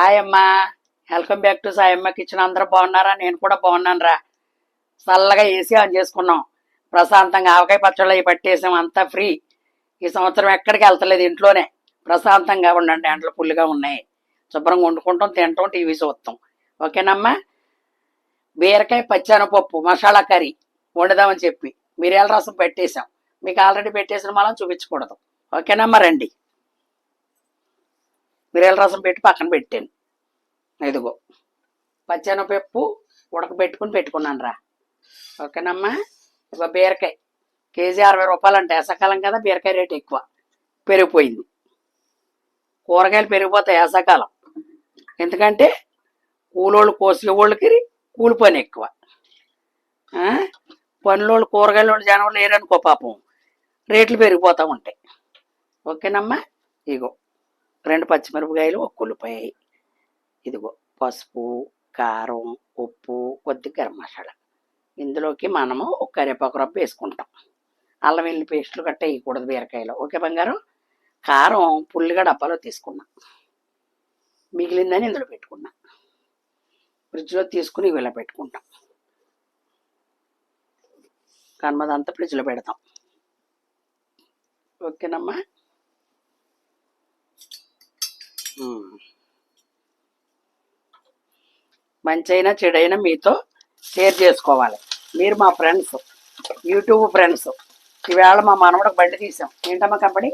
Hi welcome back to Sayamma kitchen. అందరూ బాగున్నారా? నేను కూడా బాగున్నాను రా చల్లగా ఏసీ ఆన్ చేసుకున్నాం. ప్రశాంతంగా ఆవకాయ పచ్చళ్ళు అవి పట్టేసాం. అంతా ఫ్రీ. ఈ సంవత్సరం ఎక్కడికి వెళ్తలేదు ఇంట్లోనే. ప్రశాంతంగా ఉండండి. ఎండలు పుల్లుగా ఉన్నాయి. శుభ్రంగా వండుకుంటాం తింటాం టీవీ చూస్తాం. ఓకేనమ్మా? బీరకాయ పచ్చానపప్పు మసాలా కర్రీ వండుదామని చెప్పి. మిరియాల రసం పెట్టేశాం మీకు ఆల్రెడీ పెట్టేసిన మనం చూపించకూడదు. ఓకేనమ్మా రండి. మిరియాల రసం పెట్టి పక్కన పెట్టాను. ఇదిగో పచ్చెనపప్పు ఉడకబెట్టుకుని పెట్టుకున్నాను రా. ఓకేనమ్మా? ఒక బీరకాయ. కేజీ అరవై రూపాయలు అంటే వేసవకాలం కదా బీరకాయ రేటు ఎక్కువ. పెరిగిపోయింది. కూరగాయలు పెరిగిపోతాయి వేసవకాలం. ఎందుకంటే కూలోళ్ళు కోసే వాళ్ళకి కూలి పని ఎక్కువ. పనులోళ్ళు కూరగాయలు వాళ్ళు జనం లేరనుకో పాపం. రేట్లు పెరిగిపోతూ ఉంటాయి. ఓకేనమ్మా? ఇగో రెండు పచ్చిమిరపకాయలు ఒక ఉల్లిపాయ. ఇదిగో పసుపు కారం ఉప్పు కొద్ది గరం మసాలా. ఇందులోకి మనము ఒక కరివేపాకు రవ్వ వేసుకుంటాం. అల్లం వెల్లి పేస్టులు గట్ట వేయకూడదు బీరకాయలో. ఓకే బంగారం? కారం పుల్లిగా డబ్బాలో తీసుకున్నా. మిగిలిందని ఇందులో పెట్టుకున్నా. ఫ్రిడ్జ్లో తీసుకుని ఇవి ఇలా పెట్టుకుంటాం కనుమదంతా ఫ్రిడ్జ్లో పెడతాం. ఓకేనమ్మా? మంచైనా చెడైనా మీతో షేర్ చేసుకోవాలి. మీరు మా ఫ్రెండ్స్ యూట్యూబ్ ఫ్రెండ్స్. ఈవేళ మా మనవడకు బండి తీసాం. ఏంటమ్మా కంపెనీ?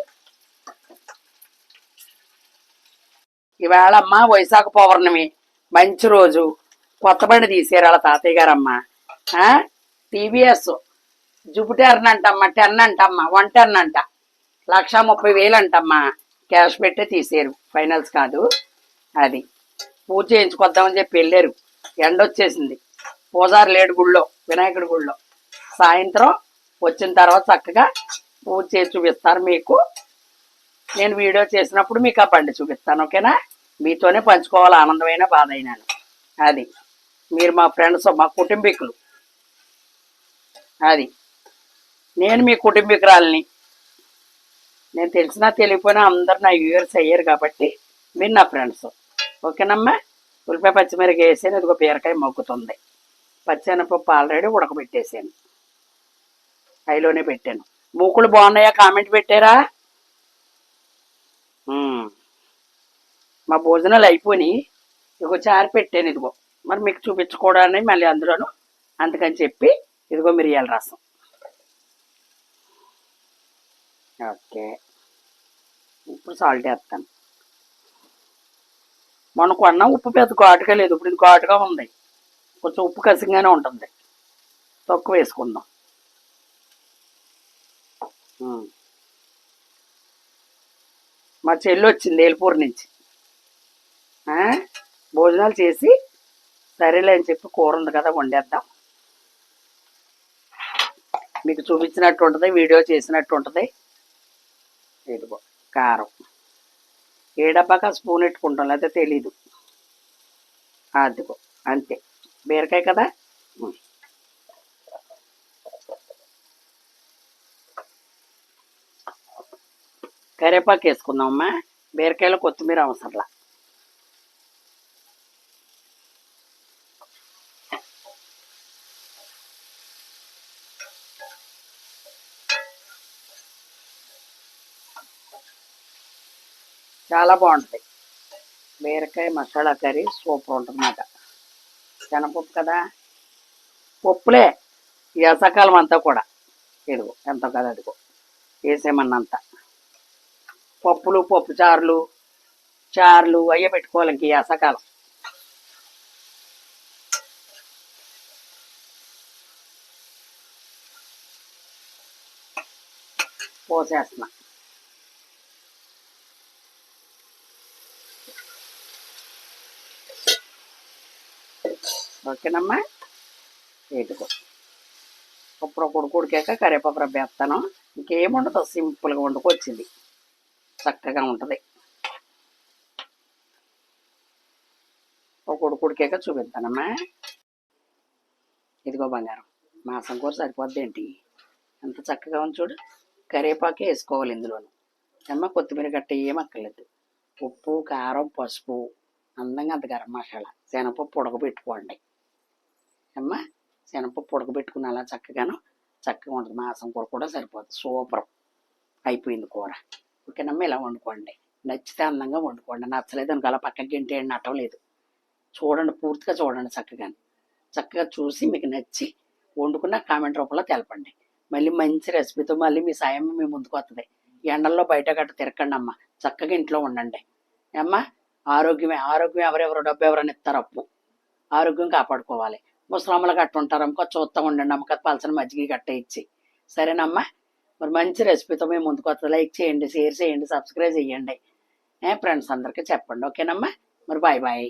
ఈవేళ అమ్మ వైశాఖ పౌర్ణమి. మంచి రోజు. కొత్త బండి తీసారు వాళ్ళ తాతయ్య గారమ్మ టీవీఎస్. జూపిటర్ అంటమ్మ టెన్ అంటమ్మా వన్ టెన్ అంట. లక్ష ముప్పై వేలు అంటమ్మా. క్యాష్ పెట్టే తీసారు ఫైనల్స్ కాదు. అది. పూజ చేయించుకొద్దామని చెప్పి వెళ్ళారు. ఎండ వచ్చేసింది. పూజారు లేడు గుళ్ళో వినాయకుడి గుళ్ళో. సాయంత్రం వచ్చిన తర్వాత చక్కగా పూజ చేసి చూపిస్తారు మీకు. నేను వీడియో చేసినప్పుడు మీకు ఆ పండు చూపిస్తాను ఓకేనా? మీతోనే పంచుకోవాలి ఆనందమైన బాధ అయినాను అది. మీరు మా ఫ్రెండ్స్ మా కుటుంబీకులు. అది. నేను మీ కుటుంబీకురాలని నేను తెలిసినా తెలియపోయినా అందరు నా వ్యూవర్స్ అయ్యారు కాబట్టి మీరు నా ఫ్రెండ్స్ ఓకేనమ్మా? ఉల్లిపాయ పచ్చిమిరపకాయ వేసాను ఇదిగో బీరకాయ మొగ్గుతుంది. పచ్చెనపప్పు ఆల్రెడీ ఉడకబెట్టేసాను. అయిలోనే పెట్టాను. మూకులు బాగున్నాయా? కామెంట్ పెట్టారా? మా భోజనాలు అయిపోయి ఇదిగో చారు పెట్టాను ఇదిగో. మరి మీకు చూపించుకోవడానికి మళ్ళీ అందులోను. అందుకని చెప్పి ఇదిగో మిరియాల రసం. ఓకే. ఉప్పు సాల్ట్ వేస్తాను. మనకు కొన్న ఉప్పు పెద్ద ఘాటుగా లేదు. ఇప్పుడు ఇది ఘాటుగా ఉంది. కొంచెం ఉప్పు కసిగానే ఉంటుంది. తక్కువ వేసుకుందాం. మా చెల్లి వచ్చింది ఏలుపూర్ నుంచి. భోజనాలు చేసి సరేలే అని చెప్పి కూర ఉంది కదా వండేద్దాం. మీకు చూపించినట్టు ఉంటుంది వీడియో చేసినట్టు ఉంటుంది. ఇదిగో. కారం. ఏ డబ్బాక స్పూన్ పెట్టుకుంటాం లేకపోతే తెలీదు. అదిగో అంతే. బీరకాయ కదా? కరేపాకు కరివేపాకు వేసుకుందామమ్మా బీరకాయలో కొత్తిమీర అవసరంలా. చాలా బాగుంటుంది. బీరకాయ మసాలా కర్రీ సూపర్ ఉంటుంది అన్నమాట శనగపప్పు కదా? పప్పులే. ఈ అంతా కూడా. ఇదిగో ఎంత కదా అదిగో. వేసేమన్నంత. పప్పులు పప్పు చారులు చారులు అయ్యే పెట్టుకోవాలి ఇంక ఈ పోసేస్తున్నా. ఓకేనమ్మా? ఇటుకో ఇప్పుడు కొడుకుడికాక కరివేపాకు రబ్బేస్తాను ఇంకేముండదు సింపుల్గా వండుకొచ్చింది చక్కగా ఉంటుంది. ఒక కొడుకుడికాక చూపిస్తానమ్మా. ఇదిగో బంగారం. మాసం కూర సరిపోద్ది ఏంటి? ఎంత చక్కగా ఉంది చూడు. కరివేపాకే వేసుకోవాలి ఇందులోను. అమ్మ కొత్తిమీర గట్ట ఏం అక్కర్లేదు. ఉప్పు కారం పసుపు. అందంగా అంత గరం మసాలా. శనగపప్పు ఉడకబెట్టుకోండి. అమ్మ శనగపప్పు ఉడకబెట్టుకుని అలా చక్కగాను చక్కగా ఉంటుంది. మాసం కూర కూడా సరిపోతుంది సూపర్ అయిపోయింది కూర. ఓకేనమ్మా ఇలా వండుకోండి. నచ్చితే అందంగా వండుకోండి. నచ్చలేదు అనుకో అలా పక్కకి గింటేయండి అటం లేదు. చూడండి పూర్తిగా చూడండి చక్కగా చక్కగా చూసి మీకు నచ్చి వండుకున్న కామెంట్ రూపంలో తెలపండి. మళ్ళీ మంచి రెసిపీతో మళ్ళీ మీ సాయం మీ ముందుకు వస్తుంది. ఎండల్లో బయట గట్ట తిరగండి అమ్మ. చక్కగా ఇంట్లో ఉండండి. అమ్మ ఆరోగ్యమే ఆరోగ్యం ఎవరెవరు డబ్బు ఎవరైనా ఇస్తారు అప్పు. ఆరోగ్యం కాపాడుకోవాలి. ముసలమ్మలు గట్ట ఉంటారు అమ్మకో చూస్తూ ఉండండి. అమ్మక పలసన మజ్జిగ గట్ట ఇచ్చి సరేనమ్మా? మరి మంచి రెసిపీతో మేము ముందుకు వస్తుంది లైక్ చేయండి షేర్ చేయండి సబ్స్క్రైబ్ చేయండి. ఫ్రెండ్స్ అందరికీ చెప్పండి. ఓకేనమ్మా? మరి బాయ్ బాయ్